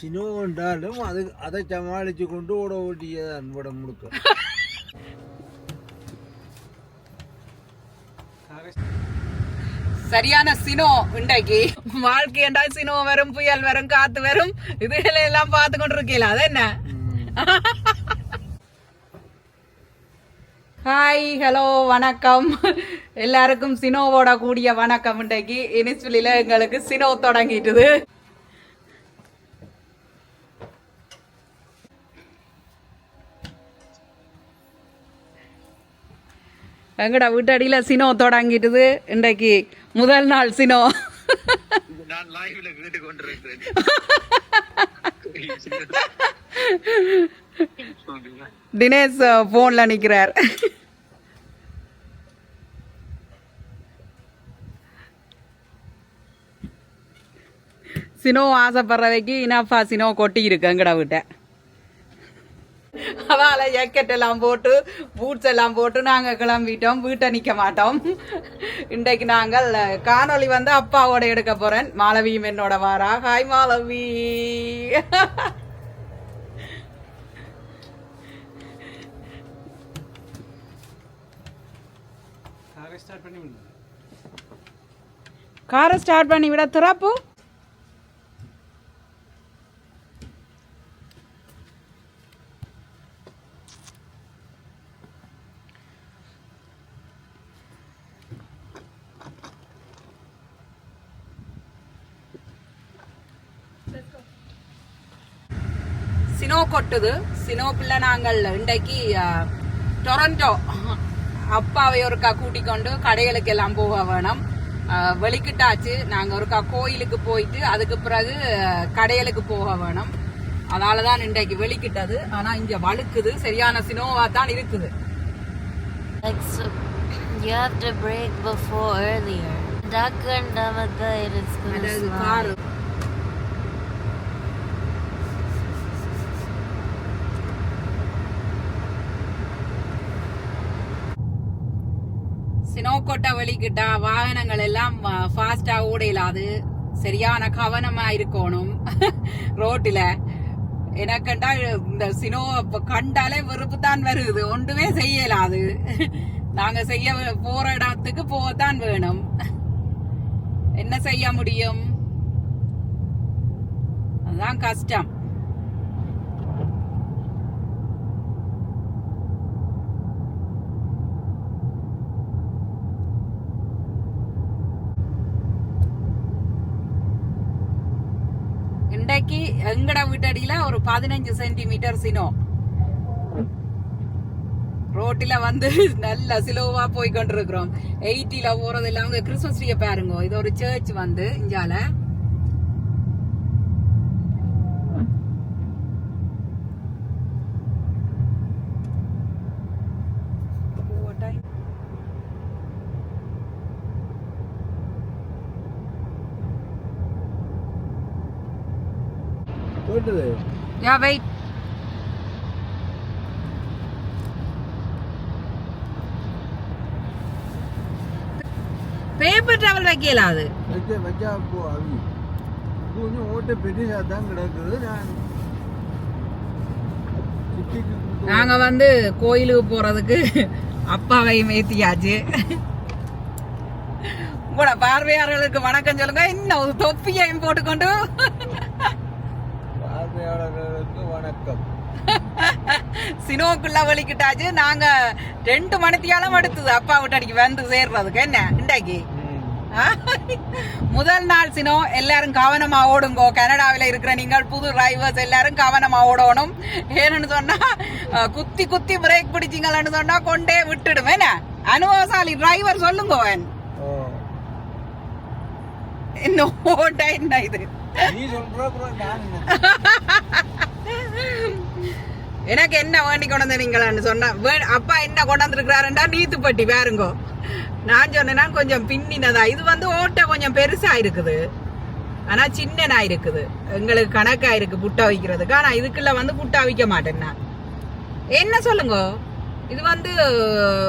சினோ அது அதை சமாளித்து கொண்டு ஓட ஓட்டியதான் அன்படம் முழுக்க. சரியான சினோ இன்றைக்கு. வாழ்க்கை என்றால் சினோ வரும் புயல் வரும் காத்து வரும். இதுகளை எல்லாம் பார்த்து கொண்டு இருக்கீங்களா அது என்ன? ஹாய் ஹலோ வணக்கம். எல்லாருக்கும் சினோவோட கூடிய வணக்கம் இன்றைக்கு. இனிச்சுலில எங்களுக்கு சினோ தொடங்கிட்டுது. எங்கடா வீட்டடியில சினோ தொடங்கிட்டுது? இன்றைக்கு முதல் நாள் சினோ. தினேஷ் போன்ல நிக்கிறார். சினோ ஆசைப்படுறவைக்கு இனஃபா சினோ கொட்டி இருக்கு எங்கடா வீட்டை? அதால ஜாக்கெட் எல்லாம் போட்டு பூட்ஸ் எல்லாம் போட்டு நாங்க கிளம்பிட்டோம். வீட்டை நிக்க மாட்டோம். இன்றைக்கு நாங்கள் காணொளி வந்து அப்பாவோட எடுக்க போறேன். மாலவியும் என்னோட வாரா. ஹாய் மாலவி. காரை ஸ்டார்ட் பண்ணி விட திறப்பு. சினோ கொட்டுது சினோக்குள்ள நாங்கள் இன்றைக்கு டொரண்டோ அப்பாவை ஒருக்கா கூட்டிக் கொண்டு கடைகளுக்கு எல்லாம் போக வேணும் வெளிக்கிட்டாச்சு நாங்க ஒருக்கா கோயிலுக்கு போயிட்டு அதுக்கு பிறகு கடைகளுக்கு போக வேணும் அதனாலதான் இன்றைக்கு வெளிக்கிட்டது ஆனா இங்க வழுக்குது சரியான சினோவா தான் இருக்குது you have to brake before earlier. Duck and Damada, சினோக்கோட்டை வழிகிட்டா வாகனங்கள் எல்லாம் ஃபாஸ்டா ஓடையிலாது. சரியான கவனமா இருக்கணும். ரோட்டில. எனக்கண்டா இந்த சினோ கண்டாலே வெறுப்பு தான் வருது. ஒன்றுமே செய்யலாது. நாங்க செய்ய போற இடத்துக்கு போகத்தான் வேணும். என்ன செய்ய முடியும்? அதுதான் கஷ்டம். இன்னைக்கு எங்கட வீட்டடியில? ஒரு பதினஞ்சு சென்டிமீட்டர் சினோ. ரோட்டில வந்து நல்ல சிலோவா போய் கொண்டிருக்கிறோம் எயிட்டில போறது இல்லாம அவங்க கிறிஸ்மஸ் ட்ரீய பாருங்க. இது ஒரு சர்ச் வந்து இஞ்சால. போயிட்டுது. யா வெயிட் பேப்பர் டவல் வைக்கல அது. வச்சா வச்சா போ அவி கொஞ்சம் ஓட்ட பெருசாக தான் கிடக்குது. நான் நாங்க வந்து கோயிலுக்கு போறதுக்கு அப்பாவையும் ஏத்தியாச்சு. உங்களோட பார்வையாளர்களுக்கு வணக்கம் சொல்லுங்க. இன்னும் ஒரு தொப்பியையும் போட்டுக்கொண்டு. பார்வையாளர்களுக்கு வணக்கம். சினோக்குள்ள வலிக்கிட்டாச்சு. நாங்க ரெண்டு மணித்தியாலும் எடுத்தது அப்பா விட்டடிக்கு வந்து சேர்றதுக்கு. என்ன? இன்றைக்கு ஆ? முதல் நாள் சினோ எல்லாரும் கவனமா ஓடுங்கோ. கனடாவில இருக்கிற நீங்கள் புது டிரைவர்ஸ் எல்லாரும் கவனமா ஓடணும். ஏன்னு சொன்னா குத்தி குத்தி பிரேக் பிடிச்சிங்கன்னு சொன்னா கொண்டே விட்டுடும் என்ன? அனுபவசாலி டிரைவர் சொல்லுங்க இன்னும் ஓட்ட என்ன இது? எனக்கு என்ன வேண்டி கொண்டு வந்தீங்களான்னு சொன்னா வே- அப்பா என்ன கொண்டு வந்திருக்கிறாருண்டா நீத்துப்பட்டி பாருங்கோ. நான் சொன்னேன்னா கொஞ்சம் பின்னினதா. இது வந்து ஓட்டை கொஞ்சம் பெருசா இருக்குது. ஆனா சின்னனா இருக்குது. எங்களுக்கு கணக்கா இருக்கு புட்டா வைக்கிறதுக்கு. ஆனா இதுக்குள்ள வந்து புட்டா வைக்க மாட்டேன் நான் என்ன சொல்லுங்க? இது வந்து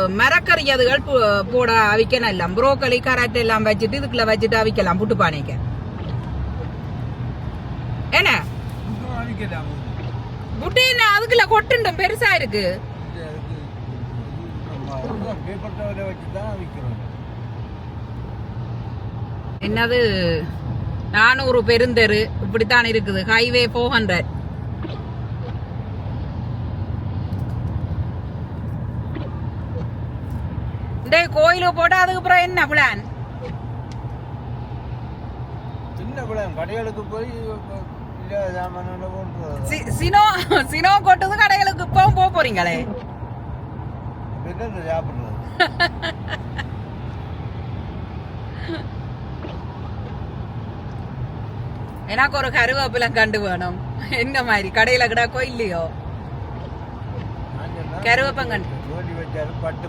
மரக்கறி அதுகள் பு- போட அவிக்கணும் எல்லாம். புரோக்கலி கராட் எல்லாம் வச்சுட்டு இதுக்குள்ள வச்சுட்டு அவிக்கலாம் புட்டு பானைக்கு. என்ன? இது என்ன? அதுக்குள்ள கொட்டுண்டும் பெருசா இருக்கு. என்னது? நானூறு பெருந்தெரு. இப்படித்தான் இருக்குது. ஹைவே ஃபோர் ஹண்ட்ரட் டேய் கோயிலுக்கு போட்டா அதுக்கப்புறம் என்ன பிளான் சின்ன பிள்ளைங்க கடைகளுக்கு போய் சினோ சினோ கொட்டது கடைகளுக்கு இப்பவும் போக போறீங்களே? எனக்கு ஒரு கருவேப்பிலை கண்டு வேணும். என்ன மாதிரி? கடையில கிடக்கோ இல்லையோ? வச்சாலும் பட்டு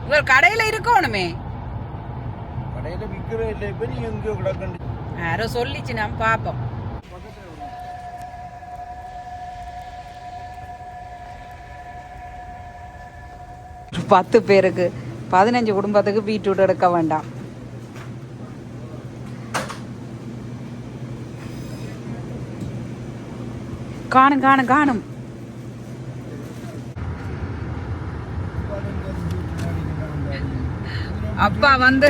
இப்போ கடையில இருக்கணுமே. கடையில விற்கிற இல்லை இப்போ நீ எங்கேயோ கிடக்கண்டு யாரோ சொல்லிச்சு நான் பாப்போம். பத்து பேருக்கு பதினஞ்சு குடும்பத்துக்கு பீட்ரூட் எடுக்க வேண்டாம். காணும் காணும் காணும். அப்பா வந்து?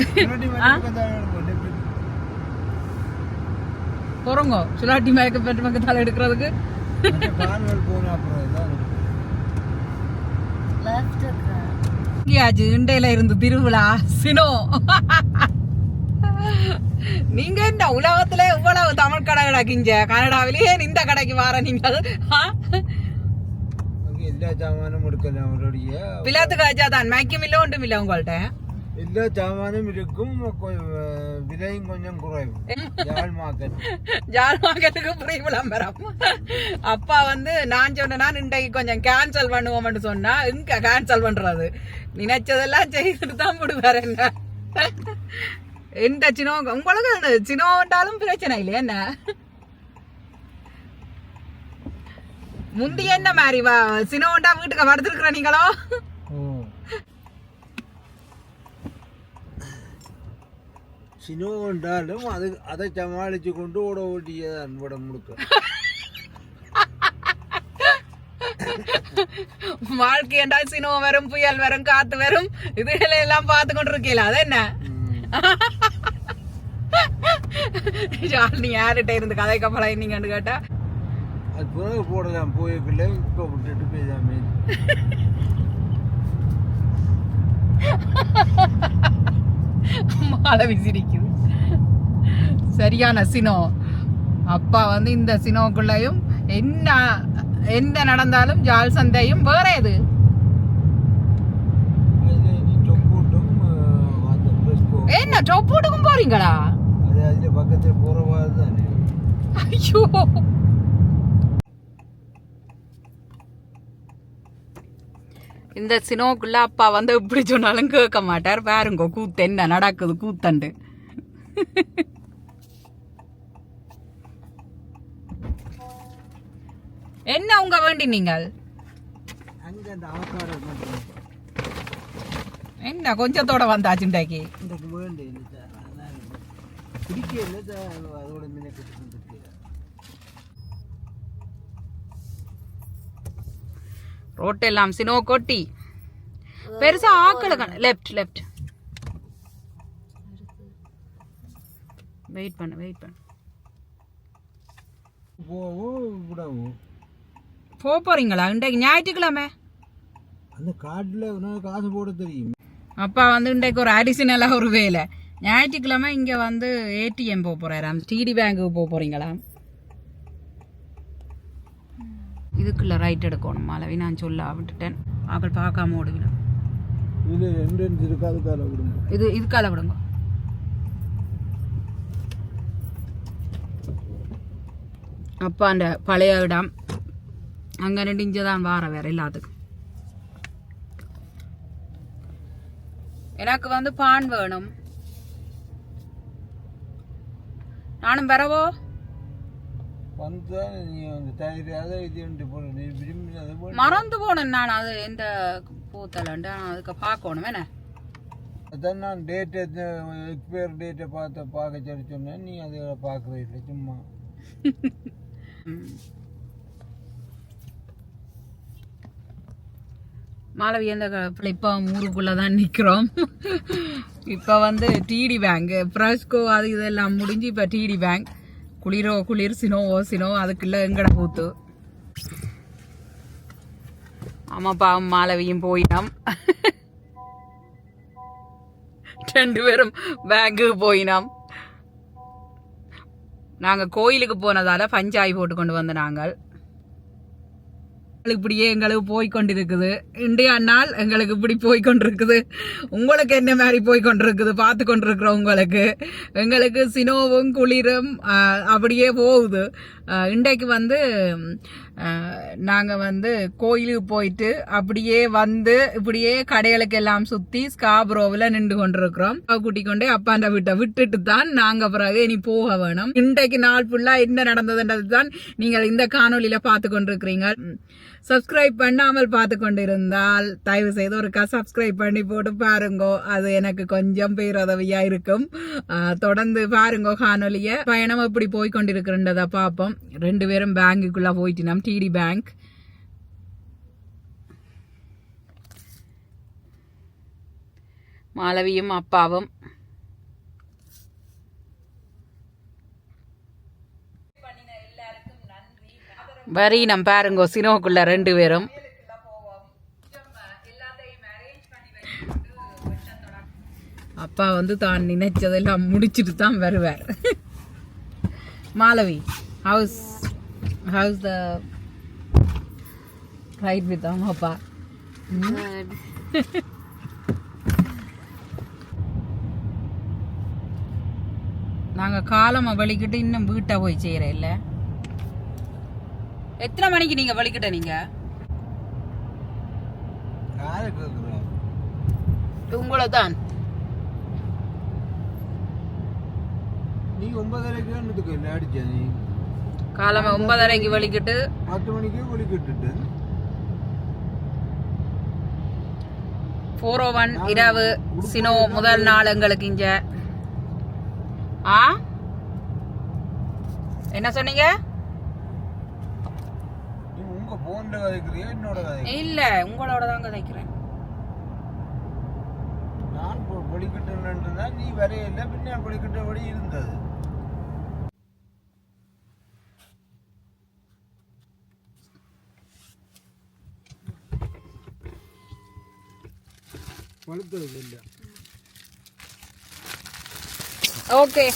போறோங்க சுலாட்டி மயக்க பெற்ற எடுக்கிறதுக்கு? Left அக்கா இங்கேயாச்சு இண்டையில இருந்து திருவிழா சினோ. நீங்க என்ன உலகத்துல இவ்வளவு தமிழ் கடை கிடக்குங்க கனடாவிலேயே இந்த கடைக்கு வர நீங்கள். எல்லா சாமானும் எடுக்கலாம் அவருடைய. பிலாத்துக்கு ஆச்சா தான் மேக்கும் இல்ல ஒன்றும் இல்ல உங்கள்ட்ட? எல்லா சாமானும் இருக்கும். விலையும் கொஞ்சம் குறைவு. யாழ் மார்க்கெட். ஜால் மார்க்கெட்டுக்கு ஃப்ரீ விளம்பரம். அப்பா வந்து நான் சொன்னேன்னா இன்றைக்கு கொஞ்சம் கேன்சல் பண்ணுவோம்னு சொன்னா இங்க கேன்சல் பண்றது? நினைச்சதெல்லாம் செய்துட்டு தான் விடுவார் என்ன? எந்த சினோ உங்களுக்கு சினோண்டாலும் பிரச்சனை இல்லையா என்ன முந்தி என்ன மாதிரி வா சினோண்டா வீட்டுக்கு படுத்துருக்குற நீங்களோ சினோ என்றாலும் அது அதை சமாளிச்சு கொண்டு ஓட ஓட்டியதான் விட முழுக்க வாழ்க்கை என்றால் சினோ வரும் புயல் வரும் காத்து வரும் இதுகளை எல்லாம் பார்த்து கொண்டு இருக்கீங்களா அது என்ன நீ யார்கிட்ட இருந்து கதை கப்பலா நீங்கன்னு கேட்டா? அது பிறகு போடலாம் போய்க்குள்ள இப்போ விட்டுட்டு போய்தாமே மழை விசிரிக்குது சரியான சினோ. அப்பா வந்து இந்த சினோக்குள்ளேயும் என்ன என்ன நடந்தாலும் ஜால் சந்தையும் வேற எது? என்ன டொப்பூட்டுக்கும் போறீங்களா? பக்கத்தில் போகிறவா தானே ஐயோ. இந்த சினோக்குள்ள அப்பா வந்து எப்படி சொன்னாலும் கேட்க மாட்டார். பாருங்க கூத்து என்ன நடக்குது கூத்தண்டு. என்ன உங்க வேண்டி நீங்கள்? என்ன கொஞ்சத்தோட வந்தாச்சு இன்றைக்கு இன்றைக்கு வேண்டு இல்லை சார் அதான் பிடிக்க இல்லை சார் அதோட மீனை கட்டி கொண்டு ரோட்டெல்லாம் சினோ கொட்டி. பெருசா ஆக்களுக்கு லெஃப்ட் லெஃப்ட் வெயிட் பண்ணு வெயிட் பண்ணு. போக போறீங்களா? இன்றைக்கு ஞாயிற்றுக்கிழமை. அந்த காட்டில் காசு போட தெரியும். அப்பா வந்து இன்றைக்கு ஒரு அடிஷனலாக ஒரு வேலை. ஞாயிற்றுக்கிழமை இங்கே வந்து ஏடிஎம் போக போகிறாராம் டிடி பேங்க்குக்கு போக போகிறீங்களா இதுக்குள்ள ரைட் எடுக்கணும் மாலவி. நான் சொல்ல விட்டுட்டேன். அவள் பார்க்காம ஓடுவிடும் இது இது இதுக்கால விடுங்க. அப்பா அந்த பழைய இடம். அங்கே ரெண்டு இங்கே தான் வார வேற எல்லாத்துக்கும். எனக்கு வந்து பான் வேணும் நானும் வரவோ வந்தா நீ அந்த தயிர் அதை இது ரெண்டு போடு நீ விரும்பி அதை போடு. மறந்து போனேன் நான். அது எந்த பூத்தலண்டு அதுக்கு பார்க்கணும் என்ன? அதான் நான் டேட் எக்ஸ்பயர் டேட்டை பார்த்து பார்க்க சொல்லி சொன்னேன். நீ அதை பார்க்குறது இல்லை சும்மா. மாலவி அந்த இப்போ ஊருக்குள்ளே தான் நிற்கிறோம் இப்போ வந்து டிடி பேங்க் ஃப்ரெஷ்கோ அது இதெல்லாம் முடிஞ்சு இப்போ டிடி பேங்க் குளிரோ குளிர் சினோ ஓசினோ அதுக்குள்ள எங்கட கூத்து ஆமாப்பா மாலவியும் போயினோம் ரெண்டு பேரும் பேங்குக்கு போயினோம். நாங்கள் கோயிலுக்கு போனதால பஞ்சாய் போட்டு கொண்டு வந்த நாங்கள். இப்படியே எங்களுக்கு போய் கொண்டிருக்குது. இன்றைய நாள் எங்களுக்கு இப்படி போய் கொண்டிருக்குது. உங்களுக்கு என்ன மாதிரி போய் கொண்டிருக்குது? பார்த்து கொண்டிருக்கிறோம் உங்களுக்கு. எங்களுக்கு சினோவும் குளிரும் அப்படியே போகுது. இன்றைக்கு வந்து நாங்கள் வந்து கோயிலுக்கு போயிட்டு அப்படியே வந்து இப்படியே கடைகளுக்கு எல்லாம் சுற்றி ஸ்காப்ரோவில் நின்று கொண்டிருக்கிறோம். கூட்டி கொண்டே அப்பாண்ட வீட்டை விட்டுட்டு தான் நாங்கள் பிறகு இனி போக வேணும். இன்றைக்கு நாள் ஃபுல்லாக என்ன நடந்ததுன்றது தான் நீங்கள் இந்த காணொலியில் பார்த்து கொண்டிருக்கிறீங்க. சப்ஸ்கிரைப் பண்ணாமல் பார்த்து கொண்டிருந்தால் தயவு செய்து ஒருக்கா சப்ஸ்கிரைப் பண்ணி போட்டு பாருங்கோ. அது எனக்கு கொஞ்சம் பேருதவியா இருக்கும். தொடர்ந்து பாருங்கோ காணொலிய பயணம் எப்படி போய் கொண்டிருக்கிறன்றத பார்ப்போம். ரெண்டு பேரும் பேங்குக்குள்ள போயிட்டினோம். டிடி பேங்க் மாலவியும் அப்பாவும் வரி நம்ம பாருங்கோ சினோக்குள்ள ரெண்டு பேரும். அப்பா வந்து தான் நினைச்சதெல்லாம் முடிச்சிட்டு தான் வருவார். Malavi house house the right with அப்பா? நாங்கள் காலமாக வலிக்கிட்டு இன்னும் வீட்டை போய் செய்கிற இல்லை எத்தனை மணிக்கு நீங்கள் வலிக்கிட்ட கேட்குறோம் உங்களை தான் நீ ஒன்பதரைக்கு என்ன அடிச்ச நீ? காலமா ஒன்பதரைக்கு வலிக்கிட்டு. பத்து மணிக்கே கட்டுட்டு ஃபோர் ஓ ஒன் இரவு சினோ முதல் நாள் எங்களுக்கு இங்க. ஆ? என்ன சொன்னீங்க? போன்ல கதைக்கிறியா என்னோட கதை இல்ல உங்களோட தான் கதைக்கிறேன். நான் பொலிக்கிட்டு நீ வரையில பின்ன பொலிக்கிட்டபடி இருந்தது? பழுத்தது இல்லை. ஓகே.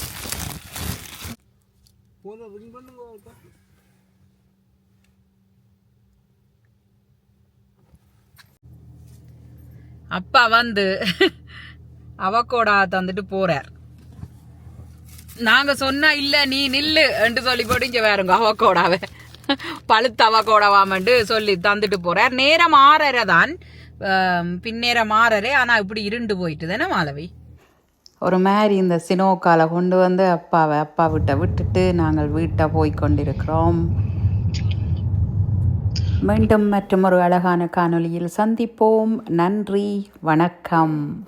போன ரிங் பண்ணுங்க அப்பா வந்து அவக்கோடா தந்துட்டு போறார். நாங்க சொன்னா இல்ல நீ நில்லு என்று சொல்லி போட்டு இங்க வேறுங்க அவக்கோடாவை பழுத்த அவக்கோடாவாமண்டு சொல்லி தந்துட்டு போறார். நேரம் ஆறரை தான் பின்னேரம் ஆறரை ஆனா இப்படி இருண்டு போயிட்டு தானே மாலவி ஒரு மாதிரி இந்த சினோக்கால கொண்டு வந்து அப்பாவை அப்பா விட்ட விட்டுட்டு நாங்கள் வீட்டை போய் கொண்டிருக்கிறோம். மீண்டும் மற்றும் ஒரு அழகான காணொளியில் சந்திப்போம். நன்றி வணக்கம்.